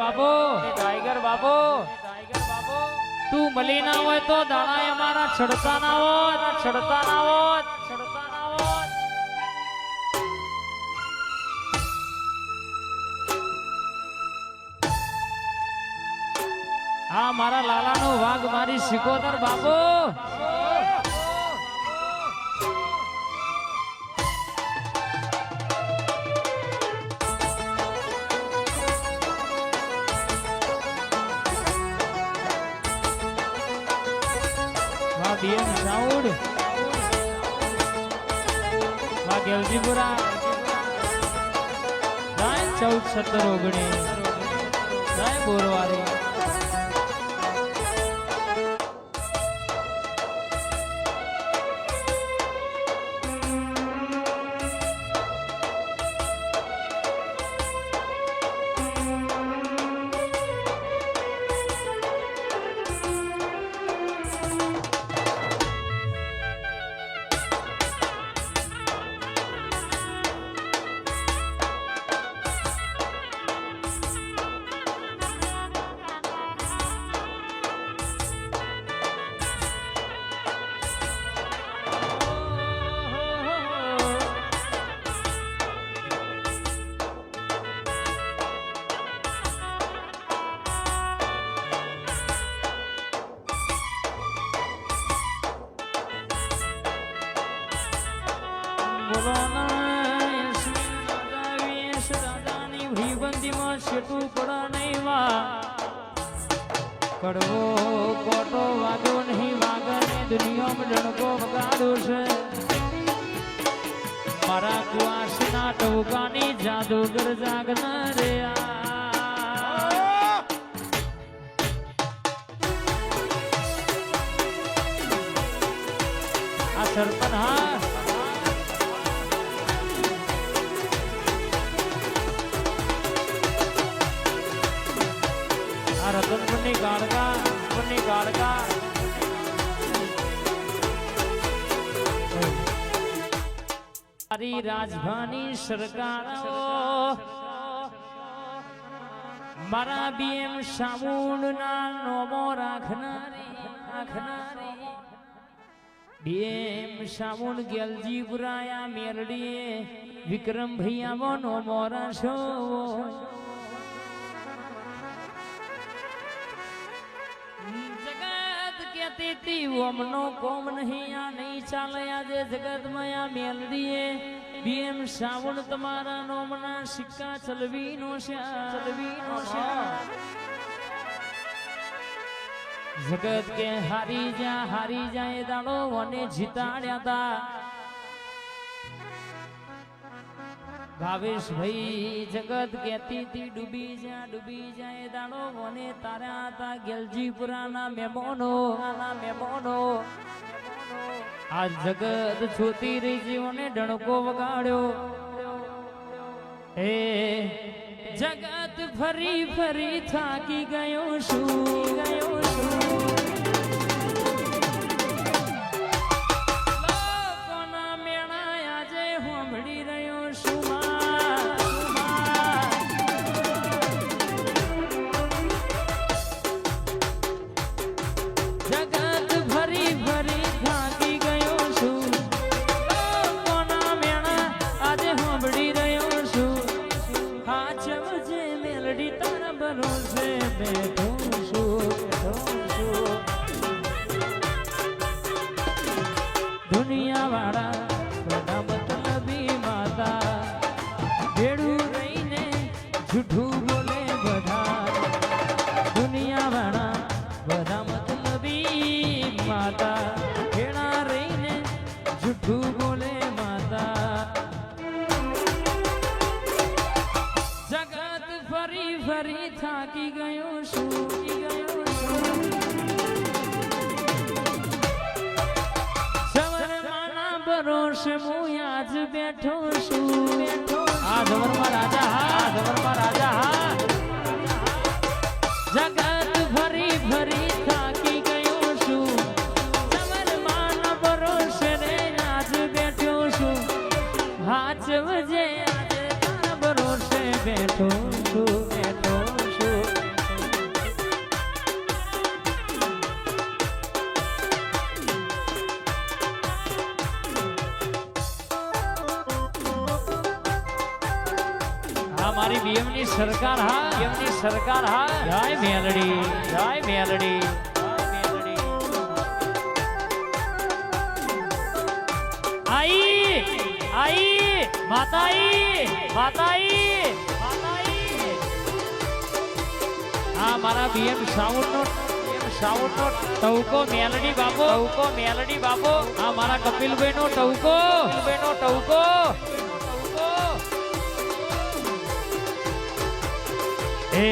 બાબો ટાઈગર બાબો તું મળી ના હોય તો દાણા અમારા છડતા ના હોત. છડતા ના હોત. છડતા ના હોય હા મારા લાલાનો વાઘ મારી સિકોતર બાબો સાઉડ વાહ ગેલજીપુરા જાય ચૌદ સત્તર ઓગણીસ ગાય બોરવારી કોટો વાગો નહીં વાગને દુનિયામાં ડણકો વગાડો છે. મારા કુવાસના ટોકાની જાદુગર જાગના રે આ સરપંચ હા આ રતનપુરની ગાળકા રતનપુરની ગાળકા મારી રાજધાની સરકારો, મારા બીએમ સામુંડના નોમો રાખનારી રાખનારી. બીએમ સામુંડ ગેલજી પુરાયા મેરડીએ વિક્રમ ભૈયા નોમો રાશો કહેતી હતી ઓમનો કોમ નહીં, આ નહીં ચાલે આજે જગતમાં, આ મેલડીએ બીએમ શ્રાવણ તમારા નોમના સિક્કા ચલવી નો ચલવી નો જગત કે હારી જા, હારી જાય દાડો અને જીતાડ્યા તા. ભાવેશ ભાઈ, જગત કેતી તી, ડૂબી જા ડૂબી જાય દાડો મને તારા હતા ગેલજીપુરાના મેમોનો, આના મેમોનો. આ જગત છોતી રહી, જીવને ડણકો વગાડ્યો. હે, જગત ફરી ફરી થાકી ગયો શું ગયો શું જૂઠું બોલે બધા દુનિયા વાળા બધા મતલબી માતા. ભેડા રહીને જૂઠું બોલે માતા. જગત ફરી ફરી થાકી ગયો છું ગયો છું. સવરમાના ભરોસે હું આજ બેઠો છું. આ જવરમાં રાજા હા આ જવરમાં રાજા. સરકાર હા જય મેલડી જય મેલડી. આઈ આઈ માતાઈ માતાઈ હા મારા બીએમ સાઉન્ડ નો સાઉન્ડ નો ટવકો મેલડી બાપો. ટવકો મેલડી બાપો. હા મારા કપિલભાઈ નો ટવકો કપિલભાઈ નો ટવકો એ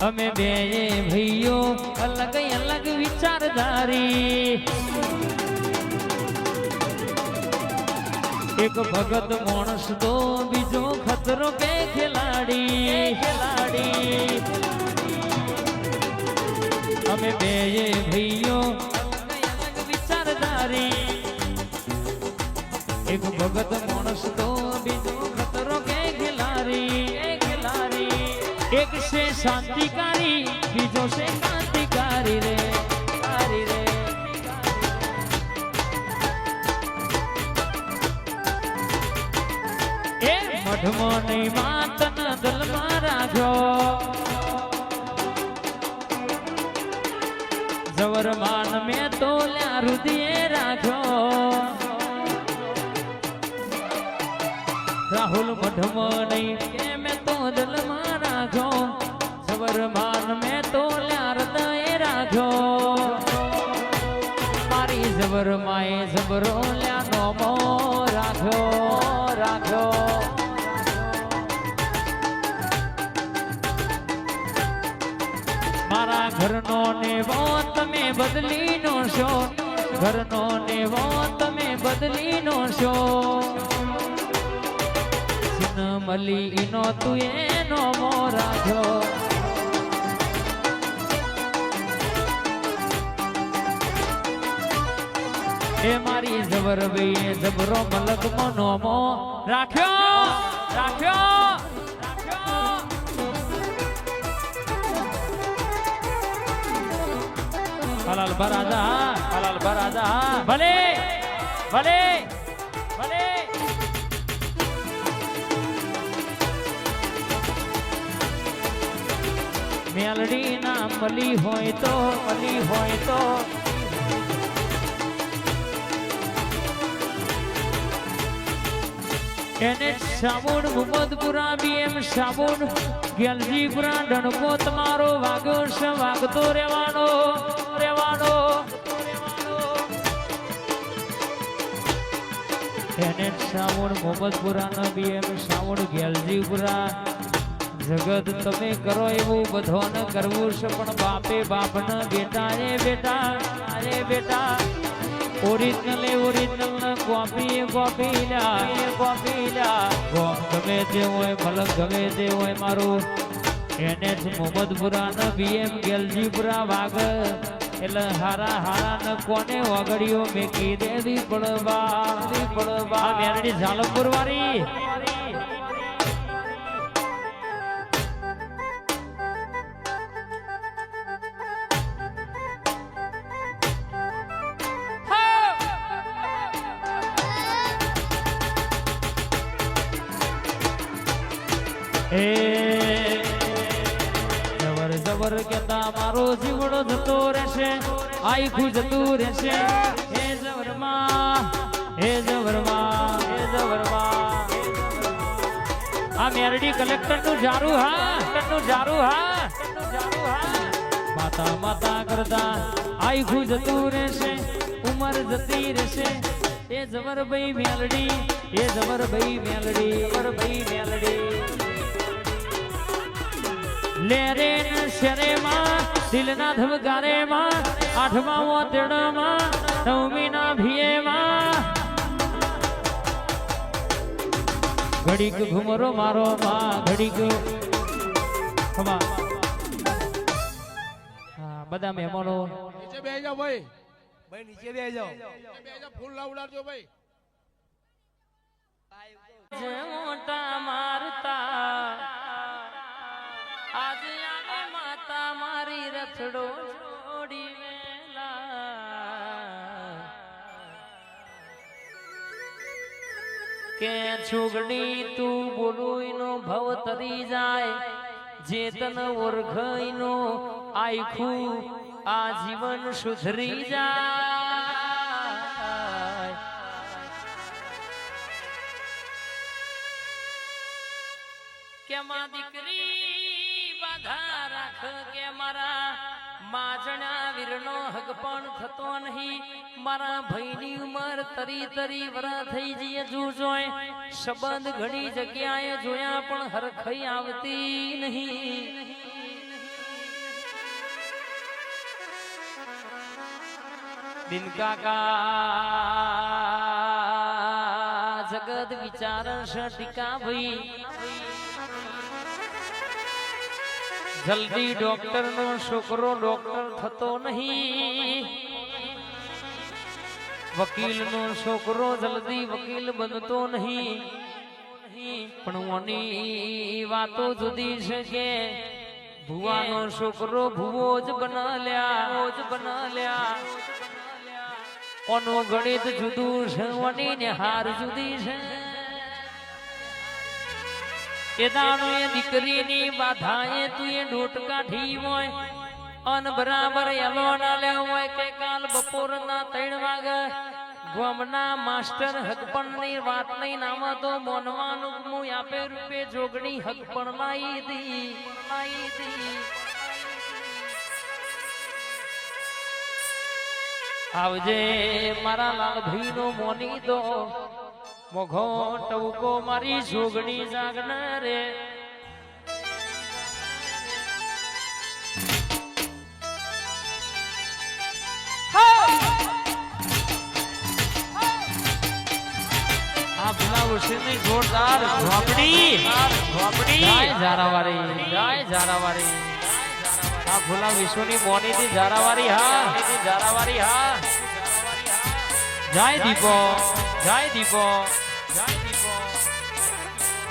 અમે બે ભાઈઓ અલગ અલગ વિચારધારી એક ભગત માણસ તો બીજો ખતરો કે ખેલાડી ખેલાડી અમે બે ભાઈઓ અલગ અલગ વિચારધારી એક ભગત માણસ તો બીજો ખતરો કે ખિલારી એક લારી એક છે શાંતિકારી બીજો છે ક્રાંતિકારી રે કારી રે એ મઢમોની માતન દલમાં રાખ્યો જવરમાન મેં તો લ્યા રુદિયે રાખ્યો રાહુલ મઢમણી, કે મેં તો દલમાં રાખ્યો સવરમાન મેં તો હૃદય રાખ્યો. મારી જબર માએ જબરો લ્યા નોમો રાખ્યો રાખ્યો. મારા ઘરનો નેવો તમે બદલી નો છો ઘરનો નેવો તમે બદલી નો છો મલી ઈનો તું એનો મો રાખ્યો એ મારી જબર ભાઈએ જબરો મલક મનો મો રાખ્યો રાખ્યો હલાલ બરાજા હલાલ બરાજા ભલે ભલે. મેલડી ના મલી હોય તો મલી હોય તો. એને સાબુન મુહમ્મદપુરા બીએમ સાબુન ગેલજીપુરા ડણકો તમારો વાગ્યો છે વાગતો રહેવાનો રહેવાનો. એને સાવણ મોહમ્મદપુરા બીએમ સાવણ ગેલજીપુરા જગત તમે કરો એવું બધોને કરવું છે, પણ બાપે બાપના બેટા રે બેટા અરે બેટા. ઓરિજિનલ ઓરિજિનલ કોપી કોપી લા કોપી લા ગોમ તે હોય મલક ગમે તે હોય મારું. એને જ મોહમ્મદપુરા ને બીએમ ગેલજીપુરા વાગ એટલે હારા હારા ને કોને વગડીઓ મેકી દેવી પડવા પડવા મેરડી ઝાલમપુર વાળી એ જબર જબર કેતા મારો જીવડો જતો રહેશે. આખું જતું રહેશે. હે જવરમાં હે જવરમાં હે જવરમાં. આ મેરડી કલેક્ટરનું જારું હા નું જારું હા હા. માતા માતા કરતા આખું જતું રહેશે. ઉમર જતી રહેશે. એ જવરભાઈ મેલડી એ જવરભાઈ મેલડી જબર ભાઈ મેલડી. લેરે શરેમાં શરે માં દિલના ધબકારેમાં આઠમા મોતેડામાં નવમીના ભીએમાં. ઘડીક ઘુમરો મારો માં ઘડીક બધા મહેમાનો. નીચે બે જાઓ ભાઈ. ભાઈ નીચે બે જાઓ. બે જાઓ ફૂલ લાવડાવજો ભાઈ. મોટા મારતા આજે માતા મારી રથડો છોડી કે છુગડી તું બોલુઈનો ભવ તરી જાય, જેતન ઓરઘઈનો આખું આ જીવન સુધરી જાય. માજણા વીરનો હક પણ થતો નહીં. મારા ભાઈની ઉંમર તરી તરી વરા થઈ જઈએ જોય સંબંધ ઘણી જગ્યાએ જોયા પણ હરખઈ આવતી નહીં. દિનકાકા કાકા જગત વિચારશ ટીકા ભાઈ. જલ્દી ડોક્ટર નો છોકરો ડોક્ટર થતો નહીં. વકીલ નો છોકરો જલ્દી વકીલ બનતો નહીં. પણ ઓની વાતો જુદી છે કે ભુવાનો છોકરો ભુવો જ બનાલ્યા જ બનાલ્યા ઓનું ગણિત જુદું છે, ઓની ને હાર જુદી છે. એ એ દીકરીની બાધાએ તું ડોટ કાઢી હોય. અન બરાબર એલો ના લે હોય કે કાલ બપોરના ત્રણ વાગે ગોમના માસ્ટર હકપણની વાત નહીં નામ તો મોનવાનું મું આપે રૂપે જોગણી હકપણ લાઈ દી લાઈ દી આવજે મારા લાલ ભીનો મોની દો. મોઘો ટવકો મારી જોગણી જાગનારે જોરદાર ઝોપડી. ઝોપડી જય જારાવારી જય જારાવારી આ ભૂલા વિશ્વની મોની થી થી હા. જય દીપો. જય દીપો જય દીપો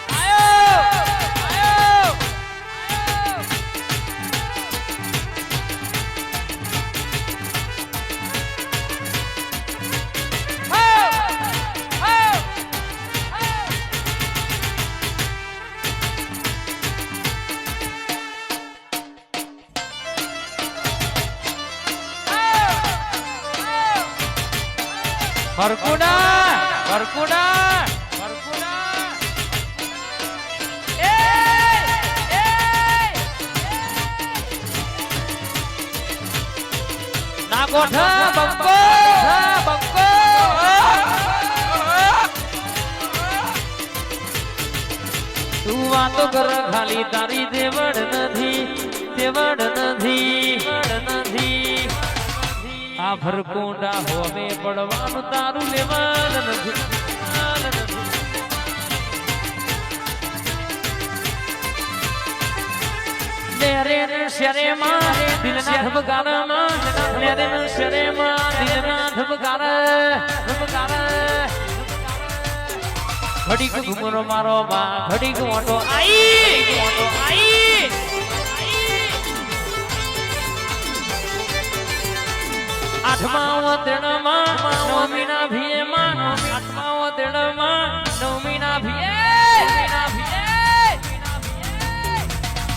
આયો ગોઠા બંકો બંકો. તું વાતો કર ખાલી તારી દેવડ નથી દેવડ નથી નથી. આ ભરકોંડા હોવે પડવાનું તારું લેવાન નથી. શરે માં દિલના ધબકારામાં લેરે ને શરે માં દિલના ધબકારા ધબકારા. ઘડીક ઘુમરો મારો બા ઘડીક મોટો. આઈ આઈ. આઠમા તેણમાં નવમીના ભીએમાં, આઠમા તેણમાં નવમીના ભીએ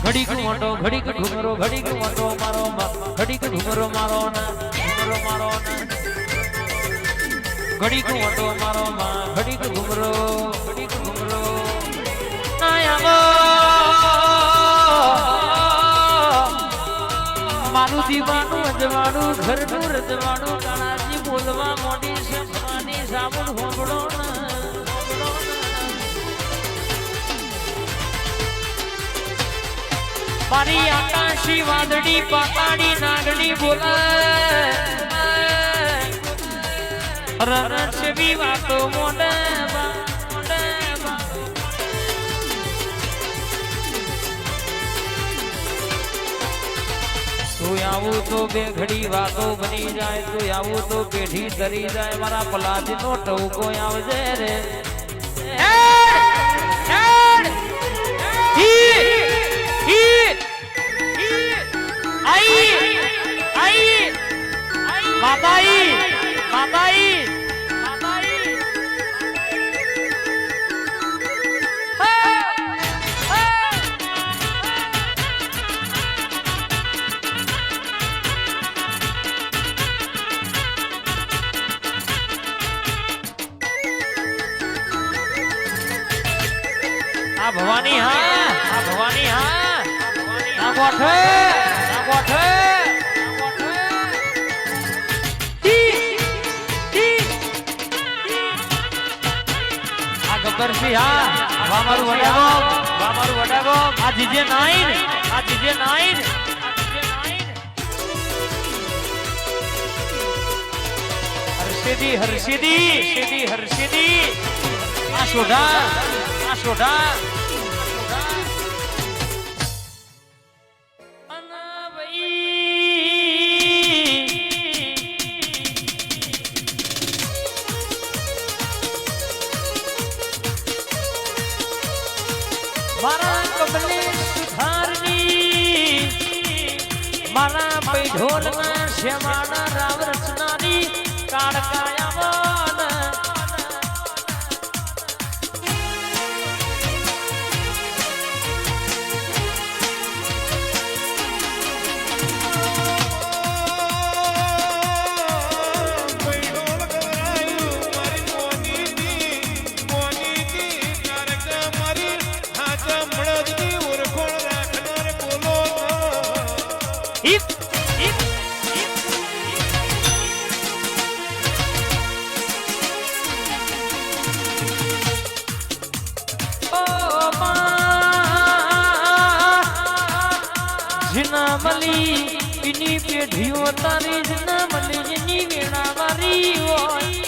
ઘડીક મોટો, ઘડીક ઘુમરો ઘડીક મોટો મારો માં ઘડીક ઘુમરો મારો ના ઘુમરો મારો ના ઘડીક મોટો મારો માં ઘડીક ઘુમરો ઘડીક ઘુમરો આયામો મારું દીવાનું અજવાળું ઘરનું રજવાડું કાળાજી બોલવા મોડી છે, ભવાની સાબુન હોબળો મારી આકાશી વાદળી, પાતાળી, નાગણી બોલાય રણસવી વાતો મોઢે તું આવું તો બે ઘડી વાતો બની જાય, તું આવું તો પેઢી ધરી જાય, મારા પલાજી નો ટવકો આવજે રે. ગબ્બરસિંહ હા. મારું વડાગો મારું વડાગો આ જીજે નાઈન. આ જીજે નાઈન. હર્ષિદી હર્ષિદી હર્ષિદી. હર્ષિદી. આ શોધા. આ શોધા. કમલે સુધારની મારા પૈઢોલના શ્યામાના રામ રચનાની કાળકાયા જીના મલી એની પેઢીઓ તારી જીના મલી એની વેણા વારી હોય.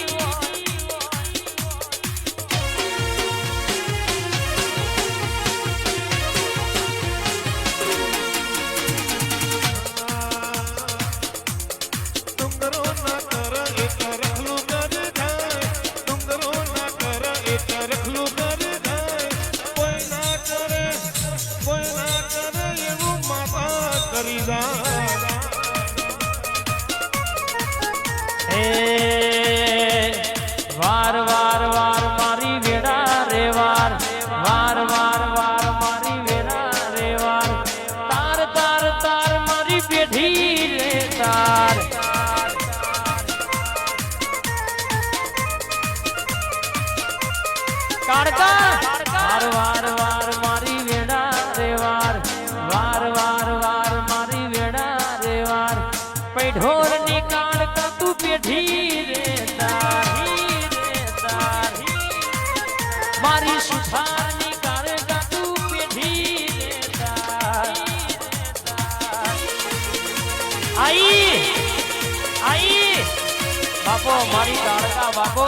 બાપો મારી કાળકા બાપો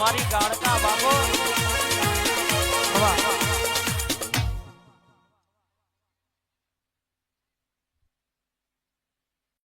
મારી કાળકા બાપો